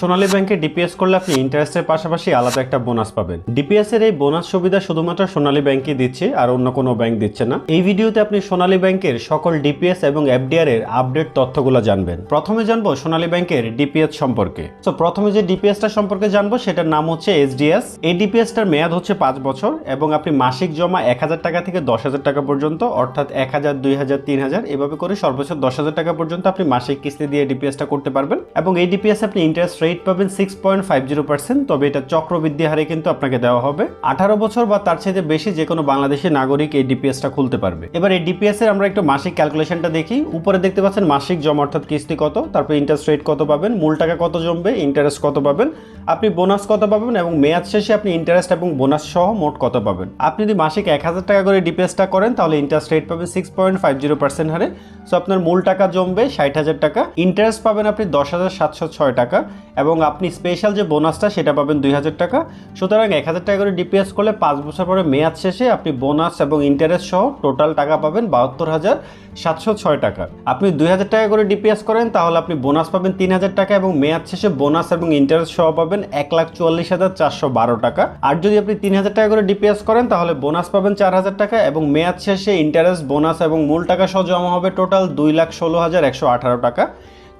সোনালী ব্যাংকে ডিপিএস করলে আপনি ইন্টারেস্টের পাশাপাশি আলাদা একটা বোনাস পাবেন। ডিপিএস এর এই বোনাস সুবিধা শুধুমাত্র সোনালী ব্যাংকই দিচ্ছে, আর অন্য কোনো ব্যাংক দিচ্ছে না। এই ভিডিওতে আপনি সোনালী ব্যাংকের সকল ডিপিএস এবং এফডিআর এর আপডেট তথ্যগুলো জানবেন। প্রথমে জানব সোনালী ব্যাংকের ডিপিএস সম্পর্কে। তো প্রথমে যে ডিপিএসটা সম্পর্কে জানব, সেটার নাম হচ্ছে এসডিএস এই ডিপিএসটার মেয়াদ হচ্ছে পাঁচ বছর এবং আপনি মাসিক জমা এক হাজার টাকা থেকে দশ হাজার টাকা পর্যন্ত, অর্থাৎ এক হাজার, দুই হাজার, তিন হাজার, এভাবে করে সর্বোচ্চ দশ হাজার টাকা পর্যন্ত আপনি মাসিক কিস্তি দিয়ে ডিপিএসটা করতে পারবেন। এবং এই ডিপিএস আপনি ইন্টারেস্ট রেট পাবেন six point five zero percent তবে এটা চক্রবৃদ্ধি হারে কিন্তু আপনাকে দেওয়া হবে। আঠারো বছর বা তার চাইতে বেশি যে কোনো বাংলাদেশি নাগরিক এই ডিপিএসটা খুলতে পারবে। এবার এই ডিপিএস এর আমরা একটু মাসিক ক্যালকুলেশনটা দেখি। উপরে দেখতে পাচ্ছেন মাসিক জমা অর্থাৎ কিস্তি কত, তারপর ইন্টারেস্ট রেট কত পাবেন, মূল টাকা কত জমবে ইন্টারেস্ট কত পাবেন, আপনি বোনাস কত পাবেন এবং মেয়াদ শেষে আপনি ইন্টারেস্ট এবং বোনাস সহ মোট কত পাবেন। আপনি যদি মাসিক এক হাজার টাকা করে ডিপিএসটা করেন, তাহলে ইন্টারেস্ট রেট পাবেন six point five zero percent হারে। সো আপনার মূল টাকা জমবে ষাট হাজার টাকা ইন্টারেস্ট পাবেন আপনি দশ হাজার সাতশো ছয় টাকা এবং আপনি স্পেশাল যে বোনাসটা সেটা পাবেন দুই হাজার টাকা। সুতরাং এক হাজার টাকা করে ডিপিএস করলে পাঁচ বছর পরে মেয়াদ শেষে আপনি বোনাস এবং ইন্টারেস্ট সহ টোটাল টাকা পাবেন বাহাত্তর হাজার সাতশো ছয় টাকা। আপনি দুই হাজার টাকা করে ডিপিএস করেন, তাহলে আপনি বোনাস পাবেন তিন হাজার টাকা এবং মেয়াদ শেষে বোনাস এবং ইন্টারেস্ট সহ পাবেন এক লাখ চুয়াল্লিশ হাজার চারশো বারো টাকা। আর যদি আপনি তিন হাজার টাকা করে ডিপিএস করেন, তাহলে বোনাস পাবেন চার হাজার টাকা এবং মেয়াদ শেষে ইন্টারেস্ট বোনাস এবং মূল টাকা সহ জমা হবে টোটাল দুই লাখ ষোলো হাজার একশো আঠারো টাকা।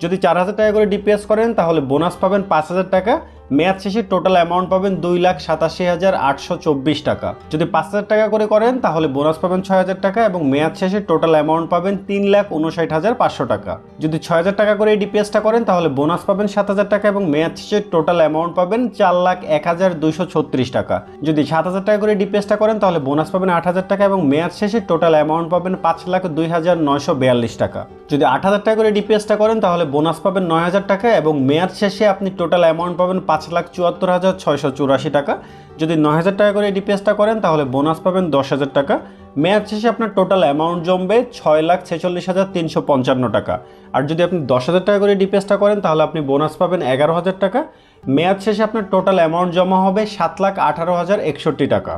যদি চার হাজার টাকা করে ডিপিএস করেন তাহলে বোনাস পাবেন পাঁচ হাজার টাকা। মেয়াদ শেষে টোটাল অ্যামাউন্ট পাবেন দুই লাখ সাতাশি হাজার আটশো চব্বিশ টাকা। যদি পাঁচ হাজার টাকা করে করেন, তাহলে বোনাস পাবেন ছয় হাজার টাকা এবং মেয়াদ শেষে টোটাল অ্যামাউন্ট পাবেন তিন লাখ উনষাট হাজার পাঁচশো টাকা। যদি ছয় হাজার টাকা করে এই ডিপিএসটা করেন, তাহলে বোনাস পাবেন সাত হাজার টাকা এবং মেয়াদ শেষে টোটাল অ্যামাউন্ট পাবেন চার লাখ এক হাজার দুইশো ছত্রিশ টাকা। যদি সাত হাজার টাকা করে ডিপিএসটা করেন, তাহলে বোনাস পাবেন আট হাজার টাকা এবং মেয়াদ শেষে টোটাল অ্যামাউন্ট পাবেন পাঁচ লাখ দুই হাজার নয়শো বিয়াল্লিশ টাকা। যদি আট হাজার টাকা করে ডিপিএসটা করেন, তাহলে বোনাস পাবেন নয় হাজার টাকা এবং মেয়াদ শেষে আপনি টোটাল অ্যামাউন্ট পাবেন পাঁচ লাখ চুয়াত্তর হাজার ছয়শো চুরাশি টাকা। যদি নয় হাজার টাকা করে ডিপিএসটা করেন, তাহলে বোনাস পাবেন দশ হাজার টাকা। মেয়াদ শেষে আপনার টোটাল অ্যামাউন্ট জমবে ছয় লাখ ছেচল্লিশ হাজার তিনশো পঞ্চান্ন টাকা। আর যদি আপনি দশ হাজার টাকা করে ডিপিএসটা করেন, তাহলে আপনি বোনাস পাবেন এগারো হাজার টাকা। মেয়াদ শেষে আপনার টোটাল অ্যামাউন্ট জমা হবে সাত লাখ আঠারো হাজার একষট্টি টাকা।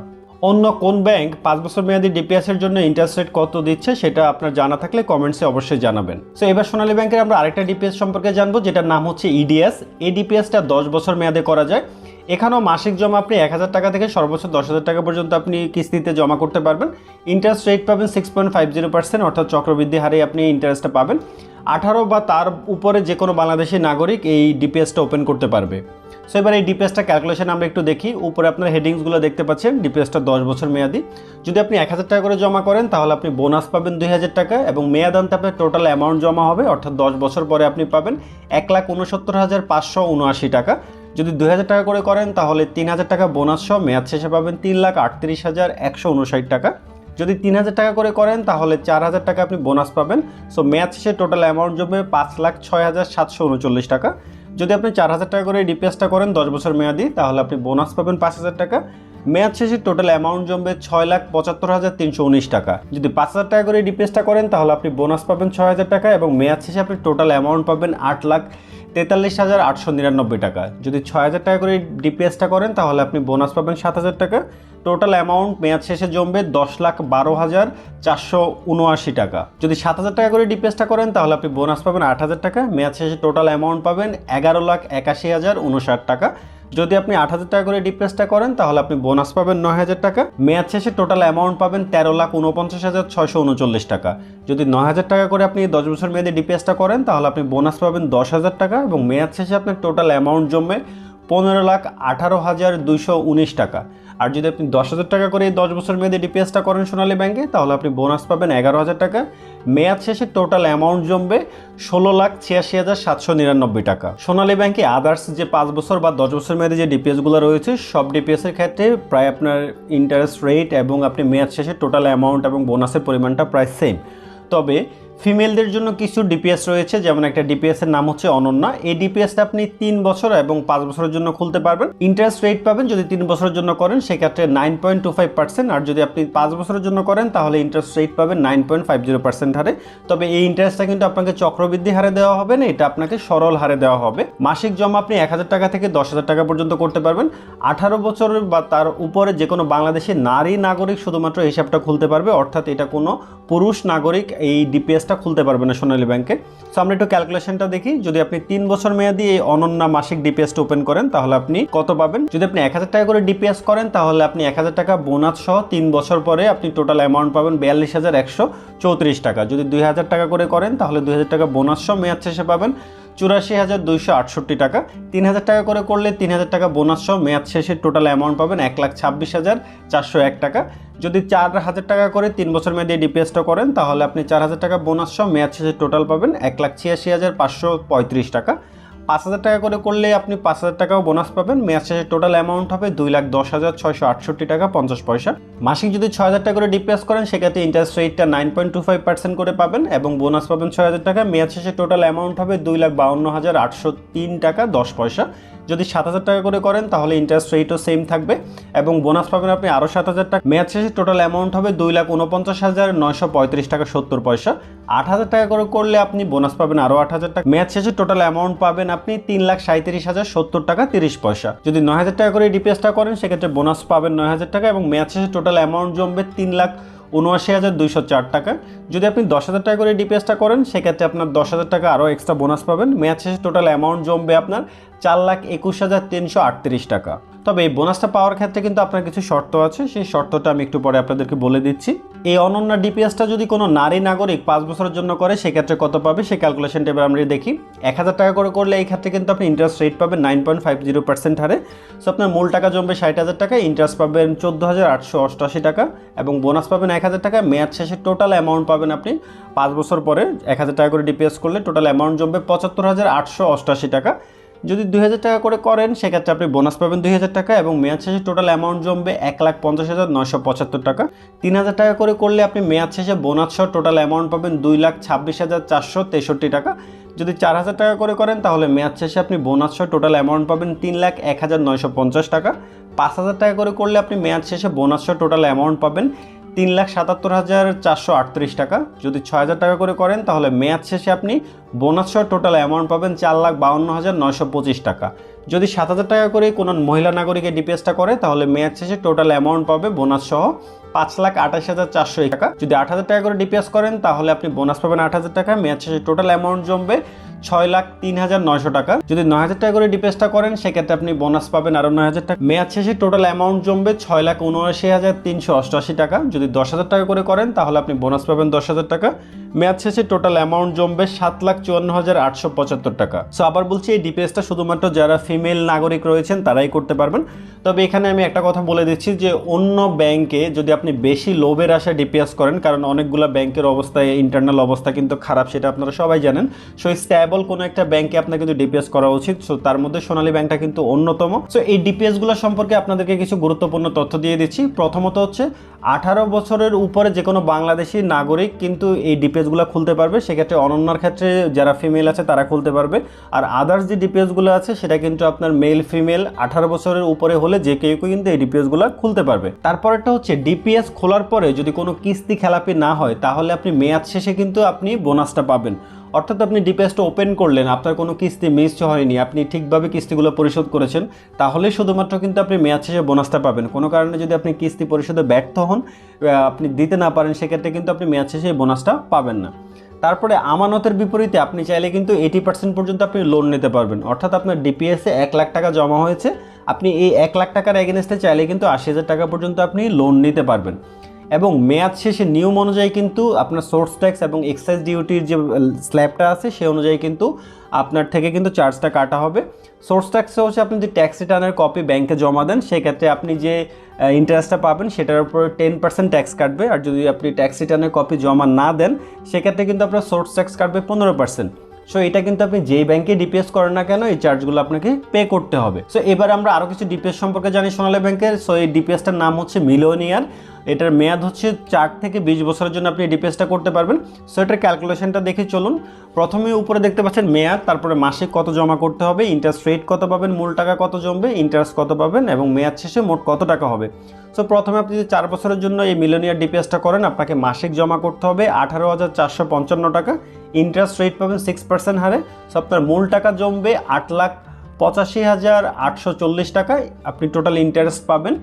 অন্য কোন ব্যাংক পাঁচ বছর মেয়াদি ডিপিএস এর জন্য ইন্টারেস্ট রেট কত দিচ্ছে সেটা আপনার জানা থাকলে কমেন্টসে অবশ্যই জানাবেন। সো এবার সোনালী ব্যাংকের আমরা আরেকটা ডিপিএস সম্পর্কে জানব, যেটার নাম হচ্ছে ইডিএস এই ডিপিএসটা দশ বছর মেয়াদে করা যায়। এখানেও মাসিক জমা আপনি এক হাজার টাকা থেকে সর্বোচ্চ দশ হাজার টাকা পর্যন্ত আপনি কিস্তিতে জমা করতে পারবেন। ইন্টারেস্ট রেট পাবেন six point five zero percent অর্থাৎ চক্রবৃদ্ধি হারে আপনি ইন্টারেস্টটা পাবেন। আঠারো বা তার উপরে যে কোনো বাংলাদেশি নাগরিক এই ডিপিএসটা ওপেন করতে পারবে। সো এবার এই ডিপিএসটা ক্যালকুলেশন আমরা একটু দেখি। উপরে আপনার হেডিংসগুলো দেখতে পাচ্ছেন। ডিপিএসটা দশ বছর মেয়াদি। যদি আপনি এক হাজার টাকা করে জমা করেন, তাহলে আপনি বোনাস পাবেন দুই হাজার টাকা এবং মেয়াদ আনতে আপনার টোটাল অ্যামাউন্ট জমা হবে, অর্থাৎ দশ বছর পরে আপনি পাবেন এক লাখ উনসত্তর হাজার পাঁচশো উনআশি টাকা। যদি দুই হাজার টাকা করে করেন, তাহলে তিন হাজার টাকা বোনাস সহ মেয়াদ শেষে পাবেন তিন লাখ আটত্রিশ হাজার একশো উনষাট টাকা। যদি তিন হাজার টাকা করে করেন, তাহলে চার হাজার টাকা আপনি বোনাস পাবেন। সো মেয়াদ শেষে টোটাল অ্যামাউন্ট জমবে পাঁচ লাখ ছয় হাজার সাতশো উনচল্লিশ টাকা। যদি আপনি চার হাজার টাকা করে ডিপিএসটা করেন দশ বছর মেয়াদি, তাহলে আপনি বোনাস পাবেন পাঁচ হাজার টাকা। মেয়াদ শেষে টোটাল অ্যামাউন্ট জমবে ছয় লাখ পঁচাত্তর হাজার তিনশো উনিশ টাকা। যদি পাঁচ হাজার টাকা করে ডিপিএসটা করেন, তাহলে আপনি বোনাস পাবেন ছয় হাজার টাকা এবং মেয়াদ শেষে আপনি টোটাল অ্যামাউন্ট পাবেন আট লাখ তেতাল্লিশ হাজার আটশো নিরানব্বই টাকা। যদি ছয় হাজার টাকা করে ডিপিএসটা করেন, তাহলে আপনি বোনাস পাবেন সাত হাজার টাকা। টোটাল অ্যামাউন্ট মেয়াদ শেষে জমবে দশ লাখ বারো হাজার চারশো উনআশি টাকা। যদি সাত হাজার টাকা করে ডিপিএসটা করেন, তাহলে আপনি বোনাস পাবেন আট হাজার টাকা। মেয়াদ শেষে টোটাল অ্যামাউন্ট পাবেন এগারো লাখ একাশি হাজার উনষাট টাকা। যদি আপনি আট হাজার টাকা করে ডিপ্রেসটা করেন, তাহলে আপনি বোনাস পাবেন নয় হাজার টাকা। মেয়াদ শেষে টোটাল অ্যামাউন্ট পাবেন তেরো লাখ উনপঞ্চাশ হাজার ছয়শো উনচল্লিশ টাকা। যদি নয় হাজার টাকা করে আপনি দশ বছর মেয়াদে ডিপ্রেসটা করেন, তাহলে আপনি বোনাস পাবেন দশ হাজার টাকা এবং মেয়াদ শেষে আপনার টোটাল অ্যামাউন্ট জমবে পনেরো লাখ আঠারো হাজার দুশো উনিশ টাকা। আর যদি আপনি দশ হাজার টাকা করে দশ বছর মেয়াদে ডিপিএসটা করেন সোনালী ব্যাংকে, তাহলে আপনি বোনাস পাবেন এগারো হাজার টাকা। মেয়াদ শেষে টোটাল অ্যামাউন্ট জমবে ষোলো লাখ ছিয়াশি হাজার সাতশো নিরানব্বই টাকা। সোনালী ব্যাংকে আদার্স যে পাঁচ বছর বা দশ বছর মেয়াদে যে ডিপিএসগুলো রয়েছে, সব ডিপিএসের ক্ষেত্রে প্রায় আপনার ইন্টারেস্ট রেট এবং আপনি মেয়াদ শেষে টোটাল অ্যামাউন্ট এবং বোনাসের পরিমাণটা প্রায় সেম তবে ফিমেলদের জন্য কিছু ডিপিএস রয়েছে, যেমন একটা ডিপিএস এর নাম হচ্ছে অনন্যা। এই ডিপিএসটা আপনি তিন বছর এবং পাঁচ বছরের জন্য খুলতে পারবেন। ইন্টারেস্ট রেট পাবেন যদি তিন বছরের জন্য করেন, সেক্ষেত্রে nine point two five percent আর যদি আপনি পাঁচ বছরের জন্য করেন, তাহলে ইন্টারেস্ট রেট পাবেন nine point five zero percent হারে। তবে এই ইন্টারেস্টটা কিন্তু আপনাকে চক্রবৃদ্ধি হারে দেওয়া হবে না, এটা আপনাকে সরল হারে দেওয়া হবে। মাসিক জমা আপনি এক হাজার টাকা থেকে দশ হাজার টাকা পর্যন্ত করতে পারবেন। আঠারো বছর বা তার উপরে যে কোনো বাংলাদেশের নারী নাগরিক শুধুমাত্র হিসাবটা খুলতে পারবে, অর্থাৎ এটা কোনো পুরুষ নাগরিক এই ডিপিএসটা ডিপিএসটা খুলতে পারবে না সোনালী ব্যাংকে। সো আমরা একটু ক্যালকুলেশনটা দেখি। যদি আপনি তিন বছর মেয়াদি এই অনন্য মাসিক ডিপিএসটা ওপেন করেন, তাহলে আপনি কত পাবেন? যদি আপনি এক হাজার টাকা করে ডিপিএস করেন, তাহলে আপনি এক হাজার টাকা বোনাস সহ তিন বছর পরে আপনি টোটাল অ্যামাউন্ট পাবেন বিয়াল্লিশ হাজার একশো চৌত্রিশ টাকা। যদি দুই হাজার টাকা করে করেন, তাহলে দুই হাজার টাকা বোনাস সহ মেয়াদ শেষে পাবেন চুরাশি হাজার দুইশো আটষট্টি টাকা। তিন হাজার টাকা করে করলে তিন হাজার টাকা বোনাস সহ মেয়াদ শেষে টোটাল অ্যামাউন্ট পাবেন এক লাখ ছাব্বিশ হাজার চারশো এক টাকা। যদি চার হাজার টাকা করে তিন বছর মেয়াদে ডিপিএসটা করেন, তাহলে আপনি চার হাজার টাকা বোনাস সহ মেয়াদ শেষে টোটাল পাবেন এক লাখ ছিয়াশি হাজার পাঁচশো পঁয়ত্রিশ টাকা। পাঁচ হাজার টাকা করে করলে আপনি পাঁচ হাজার টাকাও বোনাস পাবেন। মেয়াদ শেষে টোটাল অ্যামাউন্ট হবে দুই লাখ দশ হাজার ছয়শো আটষট্টি টাকা পঞ্চাশ পয়সা। মাসিক যদি ছয় হাজার টাকা করে ডিপিএস করেন, সেক্ষেত্রে ইন্টারেস্ট রেটটা nine point two five percent করে পাবেন এবং বোনাস পাবেন ছয় হাজার টাকা। মেয়াদ শেষে টোটাল অ্যামাউন্ট হবে দুই লাখ বাউন্ন হাজার আটশো তিন টাকা দশ পয়সা। যদি সাত হাজার টাকা করে করেন, তাহলে ইন্টারেস্ট রেটও সেম থাকবে। এবং বোনাস পাবেন আপনি আরও সাত হাজার টাকা। মেয়াদ শেষে টোটাল অ্যামাউন্ট হবে দুই লাখ উনপঞ্চাশ হাজার নয়শো পঁয়ত্রিশ টাকা সত্তর পয়সা। আট হাজার টাকা করে করলে আপনি বোনাস পাবেন আরও আট হাজার টাকা। মেয়াদ শেষে টোটাল অ্যামাউন্ট পাবেন আপনি তিন লাখ সাঁত্রিশ হাজার সত্তর টাকা তিরিশ পয়সা। যদি নয় হাজার টাকা করে ডিপিএসটা করেন, সেক্ষেত্রে বোনাস পাবেন নয় হাজার টাকা এবং মেয়াদ শেষে টোটাল অ্যামাউন্ট জমবে তিন লাখ উনআশি হাজার দুইশো চার টাকা। যদি আপনি দশ হাজার টাকা করে ডিপিএসটা করেন, সেক্ষেত্রে আপনার দশ হাজার টাকা আরও এক্সট্রা বোনাস পাবেন। মেয়াদ শেষে টোটাল অ্যামাউন্ট জমবে আপনার চার লাখ একুশ হাজার তিনশো আটত্রিশ টাকা। তবে এই বোনাসটা পাওয়ার ক্ষেত্রে কিন্তু আপনার কিছু শর্ত আছে। সেই শর্তটা আমি একটু পরে আপনাদেরকে বলে দিচ্ছি। এই অনন্য ডিপিএসটা যদি কোনো নারী নাগরিক পাঁচ বছরের জন্য করে, সেক্ষেত্রে কত পাবে? সেই ক্যালকুলেশনটা এবার আমরা দেখি। এক হাজার টাকা করে করলে এই ক্ষেত্রে কিন্তু আপনি ইন্টারেস্ট রেট পাবেন nine point five zero percent হারে। সো আপনার মূল টাকা জমবে ষাট হাজার টাকা ইন্টারেস্ট পাবেন চোদ্দ হাজার আটশো অষ্টআশি টাকা এবং বোনাস পাবেন এক হাজার টাকা। মেয়াদ শেষে টোটাল অ্যামাউন্ট পাবেন আপনি পাঁচ বছর পরে। এক হাজার টাকা করে ডিপিএস করলে টোটাল অ্যামাউন্ট জমবে পঁচাত্তর হাজার আটশো অষ্টআশি টাকা। যদি দুই হাজার টাকা করে করেন, সেক্ষেত্রে আপনি বোনাস পাবেন দুই হাজার টাকা এবং মেয়াদ শেষে টোটাল অ্যামাউন্ট জমবে এক লাখ পঞ্চাশ হাজার নয়শো পঁচাত্তর টাকা। তিন হাজার টাকা করে করলে আপনি মেয়াদ শেষে বোনাস সহ টোটাল অ্যামাউন্ট পাবেন দুই লাখ ছাব্বিশ হাজার চারশো তেষট্টি টাকা। যদি চার হাজার টাকা করে করেন, তাহলে মেয়াদ শেষে আপনি বোনাস সহ টোটাল অ্যামাউন্ট পাবেন তিন লাখ এক হাজার নয়শো পঞ্চাশ টাকা। পাঁচ হাজার টাকা করে করলে আপনি মেয়াদ শেষে বোনাস সহ টোটাল অ্যামাউন্ট পাবেন তিন লাখ সাতাত্তর হাজার চারশো আটত্রিশ টাকা। যদি ছয় হাজার টাকা করে করেন, তাহলে মেয়াদ শেষে আপনি বোনাস সহ টোটাল অ্যামাউন্ট পাবেন চার লাখ বাউন্ন হাজার নয়শো পঁচিশ টাকা। যদি সাত হাজার টাকা করে কোনো মহিলা নাগরিকের ডিপিএসটা করে, তাহলে মেয়াদ শেষে টোটাল অ্যামাউন্ট পাবে বোনাস সহ পাঁচ লাখ আঠাশ হাজার চারশো টাকা। যদি আট হাজার টাকা করে ডিপিএস করেন, তাহলে আপনি বোনাস পাবেন আট হাজার টাকা। মেয়াদ শেষে টোটাল অ্যামাউন্ট জমবে ছয় লাখ তিন হাজার নয়শো টাকা। যদি নয় হাজার টাকা করে ডিপিএসটা করেন, সেক্ষেত্রে আপনি বোনাস পাবেন আরও নয় হাজার টাকা। মেয়াদ শেষে টোটাল অ্যামাউন্ট জমবে ছয় লাখ উনআশি হাজার তিনশো অষ্টআশি টাকা। যদি দশ হাজার টাকা করে করেন, তাহলে আপনি বোনাস পাবেন দশ হাজার টাকা। মেয়াদ শেষে টোটাল অ্যামাউন্ট জমবে সাত লাখ চুয়ান্ন হাজার আটশো পঁচাত্তর টাকা। সো আবার বলছি, এই ডিপিএসটা শুধুমাত্র যারা ফিমেল নাগরিক রয়েছেন, তারাই করতে পারবেন। তবে এখানে আমি একটা কথা বলে দিচ্ছি যে, অন্য ব্যাংকে যদি আপনি বেশি লোভের আশা ডিপিএস করেন, কারণ অনেকগুলো ব্যাংকের অবস্থা ইন্টারনাল অবস্থা কিন্তু খারাপ, সেটা আপনারা সবাই জানেন। সো স্ট্যাবল কোনো একটা ব্যাংকে আপনার কিন্তু ডিপিএস করা উচিত। সো তার মধ্যে সোনালী ব্যাংকটা কিন্তু অন্যতম। সো এই ডিপিএসগুলো সম্পর্কে আপনাদেরকে কিছু গুরুত্বপূর্ণ তথ্য দিয়ে দিচ্ছি। প্রথমত হচ্ছে, আঠারো বছরের উপরে যে কোনো বাংলাদেশি নাগরিক কিন্তু এই ডিপিএসগুলো খুলতে পারবে, সেক্ষেত্রে অনন্যার ক্ষেত্রে যারা ফিমেল আছে তারা খুলতে পারবে। আর আদার্স যে ডিপিএসগুলো আছে, সেটা কিন্তু আপনার মেল ফিমেল আঠারো বছরের উপরে হলে যে কেউ কিন্তু এই ডিপিএসগুলো খুলতে পারবে। তারপরেরটা হচ্ছে ডিপিএস খোলার পরে যদি কোনো কিস্তি খেলাপি না হয়, তাহলে আপনি মেয়াদ শেষে কিন্তু আপনি বোনাসটা পাবেন। অর্থাৎ আপনি ডিপিএসটা ওপেন করলেন, আপনার কোনো কিস্তি মিস হয়নি, আপনি ঠিকভাবে কিস্তিগুলো পরিশোধ করেছেন, তাহলে শুধুমাত্র কিন্তু আপনি মেয়াদ শেষে বোনাসটা পাবেন। কোনো কারণে যদি আপনি কিস্তি পরিশোধে ব্যর্থ হন আপনি দিতে না পারেন, সেক্ষেত্রে কিন্তু আপনি মেয়াদ শেষে বোনাসটা পাবেন না। তারপরে আমানতের বিপরীতে আপনি চাইলে কিন্তু এইটি পার্সেন্ট পর্যন্ত আপনি লোন নিতে পারবেন। অর্থাৎ আপনার ডিপিএসে এক লাখ টাকা জমা হয়েছে, আপনি এই এক লাখ টাকার এগেনস্টে চাইলে কিন্তু আশি হাজার টাকা পর্যন্ত আপনি লোন নিতে পারবেন। এবং মেয়াদ শেষে নিয়ম অনুযায়ী কিন্তু আপনার সোর্স ট্যাক্স এবং এক্সাইজ ডিউটির যে স্ল্যাবটা আছে, সে অনুযায়ী কিন্তু আপনার থেকে কিন্তু চার্জটা কাটা হবে। সোর্স ট্যাক্সে হচ্ছে আপনি যদি ট্যাক্স রিটার্নের কপি ব্যাংকে জমা দেন, সেক্ষেত্রে আপনি যে ইন্টারেস্টটা পাবেন, সেটার উপরে টেন পার্সেন্ট ট্যাক্স কাটবে। আর যদি আপনি ট্যাক্স রিটার্নের কপি জমা না দেন, সেক্ষেত্রে কিন্তু আপনার সোর্স ট্যাক্স কাটবে পনেরো পার্সেন্ট সো এটা কিন্তু আপনি যেই ব্যাংকে ডিপিএস করেন না কেন, এই চার্জগুলো আপনাকে পে করতে হবে। সো এবার আমরা আরও কিছু ডিপিএস সম্পর্কে জানি সোনালী ব্যাংকের। সো এই ডিপিএসটার নাম হচ্ছে মিলোনিয়ার এটার মেয়াদ হচ্ছে চার থেকে বিশ বছরের জন্য আপনি ডিপিএসটা করতে পারবেন। সো এটার ক্যালকুলেশনটা দেখে চলুন। প্রথমে উপরে দেখতে পাচ্ছেন মেয়াদ, তারপরে মাসে কত জমা করতে হবে ইন্টারেস্ট রেট কত পাবেন, মূল টাকা কত জমবে ইন্টারেস্ট কত পাবেন, এবং মেয়াদ শেষে মোট কত টাকা হবে। সো প্রথমে আপনি যদি চার বছরের জন্য এই মিলোনিয়ার ডিপিএসটা করেন, আপনাকে মাসিক জমা করতে হবে আঠারো হাজার চারশো পঞ্চান্ন টাকা। ইন্টারেস্ট রেট পাবেন সিক্স পার্সেন্ট হারে। সো আপনার মূল টাকা জমবে আট লাখ পঁচাশি হাজার আটশো চল্লিশ টাকায়। আপনি টোটাল ইন্টারেস্ট পাবেন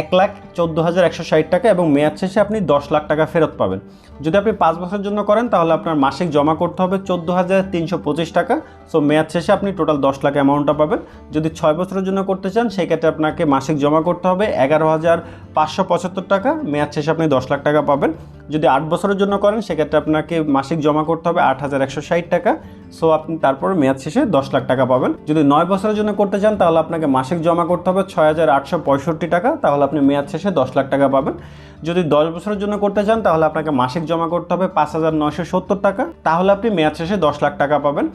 এক লাখ চোদ্দ হাজার একশো ষাট টাকা এবং মেয়াদ শেষে আপনি দশ লাখ টাকা ফেরত পাবেন। যদি আপনি পাঁচ বছরের জন্য করেন, তাহলে আপনার মাসিক জমা করতে হবে চোদ্দ হাজার তিনশো পঁচিশ টাকা। সো মেয়াদ শেষে আপনি টোটাল দশ লাখ অ্যামাউন্টটা পাবেন। যদি ছয় বছরের জন্য করতে চান সেক্ষেত্রে আপনাকে মাসিক জমা করতে হবে এগারো হাজার পাঁচশো পঁচাত্তর টাকা। মেয়াদ শেষে আপনি দশ লাখ টাকা পাবেন। যদি আট বছরের জন্য করেন, সেক্ষেত্রে আপনাকে মাসিক জমা করতে হবে আট হাজার একশো ষাট টাকা। সো আপনি তারপর মেয়াদ শেষে দশ লাখ টাকা পাবেন। যদি নয় বছরের জন্য করতে চান, তাহলে আপনাকে মাসিক জমা করতে হবে ছয় হাজার আটশো পঁয়ষট্টি টাকা, তাহলে আপনি মেয়াদ শেষে দশ লাখ টাকা পাবেন। যদি দশ বছরের জন্য করতে চান, তাহলে আপনাকে মাসিক জমা করতে হবে পাঁচ হাজার সত্তর টাকা, তাহলে আপনি মেয়াদ শেষে দশ লাখ টাকা পাবেন।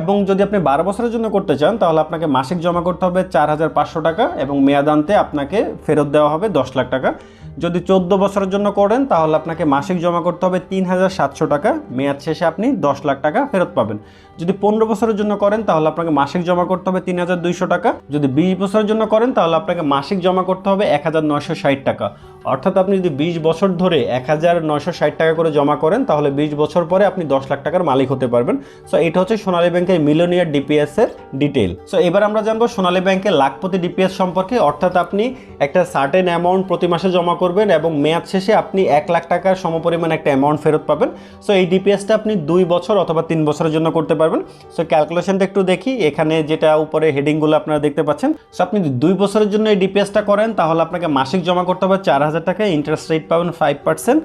এবং যদি আপনি বারো বছরের জন্য করতে চান, তাহলে আপনাকে মাসিক জমা করতে হবে চার হাজার পাঁচশো টাকা এবং মেয়াদান্তে আপনাকে ফেরত দেওয়া হবে দশ লাখ টাকা। যদি চোদ্দ বছরের জন্য করেন, তাহলে আপনাকে মাসিক জমা করতে হবে তিন হাজার সাতশো টাকা। মেয়াদ শেষে আপনি দশ লাখ টাকা ফেরত পাবেন। যদি পনেরো বছরের জন্য করেন, তাহলে আপনাকে মাসিক জমা করতে হবে তিন হাজার দুইশো টাকা। যদি বিশ বছরের জন্য করেন, তাহলে আপনাকে মাসিক জমা করতে হবে এক হাজার নয়শো ষাট টাকা। অর্থাৎ আপনি যদি বিশ বছর ধরে এক হাজার নয়শো ষাট টাকা করে জমা করেন, তাহলে বিশ বছর পরে আপনি দশ লাখ টাকার মালিক হতে পারবেন। সো এটা হচ্ছে সোনালী ব্যাংকের মিলিয়নিয়ার ডিপিএস এর ডিটেল সো এবার আমরা জানব সোনালী ব্যাংকের লাখপতি ডিপিএস সম্পর্কে। অর্থাৎ আপনি একটা সার্টেন অ্যামাউন্ট প্রতি মাসে জমা করবেন এবং মেয়াদ শেষে আপনি এক লাখ টাকার সমপরিমাণ একটা অ্যামাউন্ট ফেরত পাবেন। সো এই ডিপিএসটা আপনি দুই বছর অথবা তিন বছরের জন্য করতে পারবেন। সো ক্যালকুলেশনটা একটু দেখি। এখানে যেটা উপরে হেডিংগুলো আপনারা দেখতে পাচ্ছেন। সো আপনি দুই বছরের জন্য এই ডিপিএসটা করেন, তাহলে আপনাকে মাসিক জমা করতে হবে চার হাজার টাকা। ইন্টারেস্ট রেট পাবেন ফাইভ পার্সেন্ট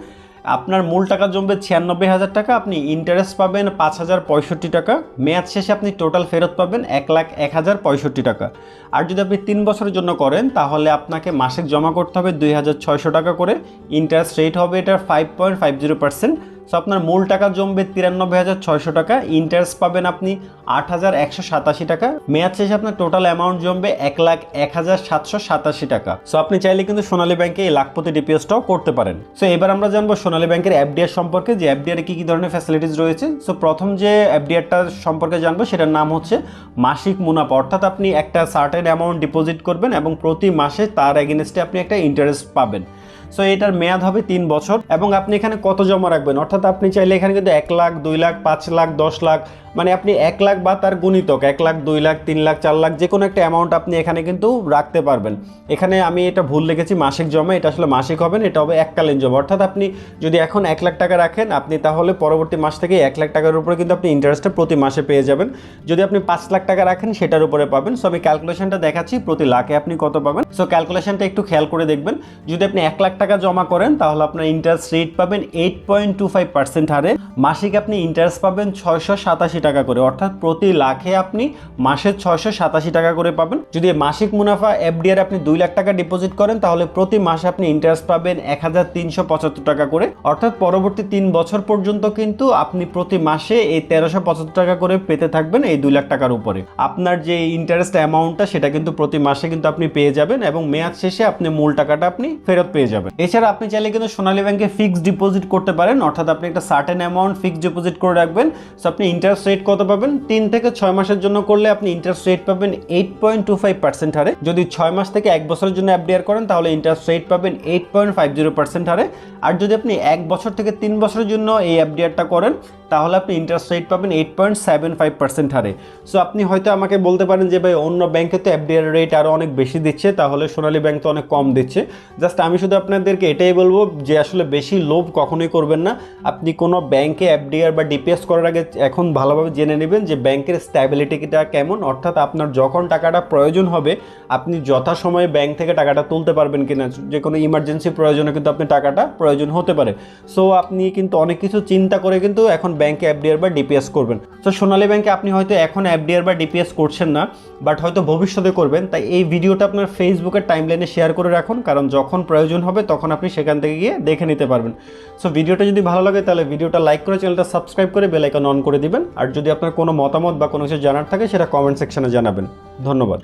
আপনার মূল টাকা জমবে ছিয়ানব্বই হাজার টাকা, আপনি ইন্টারেস্ট পাবেন পাঁচ হাজার পঁয়ষট্টি টাকা। মেয়াদ শেষে আপনি টোটাল ফেরত পাবেন এক লাখ এক হাজার পঁয়ষট্টি টাকা। আর যদি আপনি তিন বছরের জন্য করেন, তাহলে আপনাকে মাসিক জমা করতে হবে দুই হাজার ছয়শো টাকা করে। ইন্টারেস্ট রেট হবে এটার five point five zero percent so আপনার মূল টাকা জমবে তিরানব্বই হাজার ছয়শো টাকা ইন্টারেস্ট পাবেন আপনি আট হাজার একশো সাতাশি টাকা, মেয়াদ শেষে আপনার টোটাল অ্যামাউন্ট জমবে এক লাখ এক হাজার সাতশো সাতাশি টাকা। সো আপনি চাইলে কিন্তু সোনালী ব্যাংকে এই লাখপতি ডিপিএসটাও করতে পারেন। সো এবার আমরা জানব সোনালী ব্যাংকের এফডিআর সম্পর্কে, যে এফডিআর কি কি ধরনের ফ্যাসিলিটিস রয়েছে। সো প্রথম যে এফডিআরটা সম্পর্কে জানব, সেটার নাম হচ্ছে মাসিক মুনাফা। অর্থাৎ আপনি একটা সার্টেন অ্যামাউন্ট ডিপোজিট করবেন এবং প্রতি মাসে তার এগেনস্টে আপনি একটা ইন্টারেস্ট পাবেন। সো এটার মেয়াদ হবে তিন বছর এবং আপনি এখানে কত জমা রাখবেন? অর্থাৎ আপনি চাইলে এখানে কিন্তু এক লাখ, দুই লাখ, পাঁচ লাখ, দশ লাখ মানে আপনি এক লাখ বা তার গুণিতক, এক লাখ, দুই লাখ, তিন লাখ, চার লাখ যে কোনো একটা অ্যামাউন্ট আপনি এখানে কিন্তু রাখতে পারবেন। এখানে আমি এটা ভুল লিখেছি, মাসিক জমা, এটা আসলে মাসিক হবে না, এটা হবে এককালীন জমা। অর্থাৎ আপনি যদি এখন এক লাখ টাকা রাখেন, আপনি তাহলে পরবর্তী মাস থেকে এক লাখ টাকার উপরে কিন্তু আপনি ইন্টারেস্টটা প্রতি মাসে পেয়ে যাবেন। যদি আপনি পাঁচ লাখ টাকা রাখেন, সেটার উপরে পাবেন। সো আমি ক্যালকুলেশনটা দেখাচ্ছি, প্রতি লাখে আপনি কত পাবেন? সো ক্যালকুলেশনটা একটু খেয়াল করে দেখবেন। যদি আপনি এক লাখ টাকা জমা করেন, তাহলে আপনার ইন্টারেস্ট রেট পাবেন eight point two five percent হারে। মাসিক আপনি ইন্টারেস্ট পাবেন ছয়শো সাতাশি টাকা করে, অর্থাৎ প্রতি লাখে আপনি মাসে ছয়শো সাতাশি টাকা করে পাবেন। যদি মাসিক মুনাফা এফডিআর আপনি দুই লাখ টাকা ডিপোজিট করেন, তাহলে প্রতি মাসে আপনি ইন্টারেস্ট পাবেন এক হাজার তিনশো পঁচাত্তর টাকা করে। অর্থাৎ পরবর্তী তিন বছর পর্যন্ত কিন্তু আপনি প্রতি মাসে এই তেরোশো পঁচাত্তর টাকা করে পেতে থাকবেন এই দুই লাখ টাকার উপরে। আপনার যে ইন্টারেস্ট অ্যামাউন্টটা সেটা কিন্তু প্রতি মাসে কিন্তু আপনি পেয়ে যাবেন এবং মেয়াদ শেষে আপনি মূল টাকাটা আপনি ফেরত পেয়ে যাবেন। এছাড়া আপনি চাইলে কিন্তু সোনালী ব্যাংকে ফিক্সড ডিপোজিট করতে পারেন, অর্থাৎ আপনি একটা সার্টেন অ্যামাউন্ট ফিক্সড ডিপোজিট করে রাখবেন। সো আপনি ইন্টারেস্ট রেট কত পাবেন? তিন থেকে ছয় মাসের জন্য করলে আপনি ইন্টারেস্ট রেট পাবেন eight point two five percent হারে। যদি ছয় মাস থেকে এক বছরের জন্য অ্যাপডিয়ার করেন, তাহলে ইন্টারেস্ট রেট পাবেন eight point five zero percent হারে। আর যদি আপনি এক বছর থেকে তিন বছরের জন্য এই অ্যাপডিয়ারটা করেন তাহলে আপনি ইন্টারেস্ট রেট পাবেন eight point seven five percent হারে। সো আপনি হয়তো আমাকে বলতে পারেন যে, ভাই, অন্য ব্যাংকে তো এফডিআর রেট আরও অনেক বেশি দিচ্ছে, তাহলে সোনালী ব্যাংক তো অনেক কম দিচ্ছে। জাস্ট আমি শুধু আপনাদেরকে এটাই বলব যে, আসলে বেশি লোভ কখনোই করবেন না। আপনি কোনো ব্যাংকে এফডিআর বা ডিপিএস করার আগে এখন ভালোভাবে জেনে নেবেন যে ব্যাংকের স্ট্যাবিলিটিটা কেমন। অর্থাৎ আপনার যখন টাকাটা প্রয়োজন হবে, আপনি যথাসময়ে ব্যাংক থেকে টাকাটা তুলতে পারবেন কিনা। যে কোনো ইমার্জেন্সি প্রয়োজনে কিন্তু আপনি টাকাটা প্রয়োজন হতে পারে। সো আপনি কিন্তু অনেক কিছু চিন্তা করে কিন্তু এখন ব্যাংকে এফডিআর বা ডিপিএস করবেন। তো সোনালী ব্যাংকে আপনি হয়তো এখন এফডিআর বা ডিপিএস করছেন না বাট হয়তো ভবিষ্যতে করবেন। তাই এই ভিডিওটা আপনার ফেসবুকের টাইমলাইনে শেয়ার করে রাখুন, কারণ যখন প্রয়োজন হবে তখন আপনি সেখান থেকে গিয়ে দেখে নিতে পারবেন। সো ভিডিওটা যদি ভালো লাগে তাহলে ভিডিওটা লাইক করে চ্যানেলটা সাবস্ক্রাইব করে বেল আইকন অন করে দিবেন। আর যদি আপনার কোনো মতামত বা কোনো কিছু জানার থাকে, সেটা কমেন্ট সেকশনে জানাবেন। ধন্যবাদ।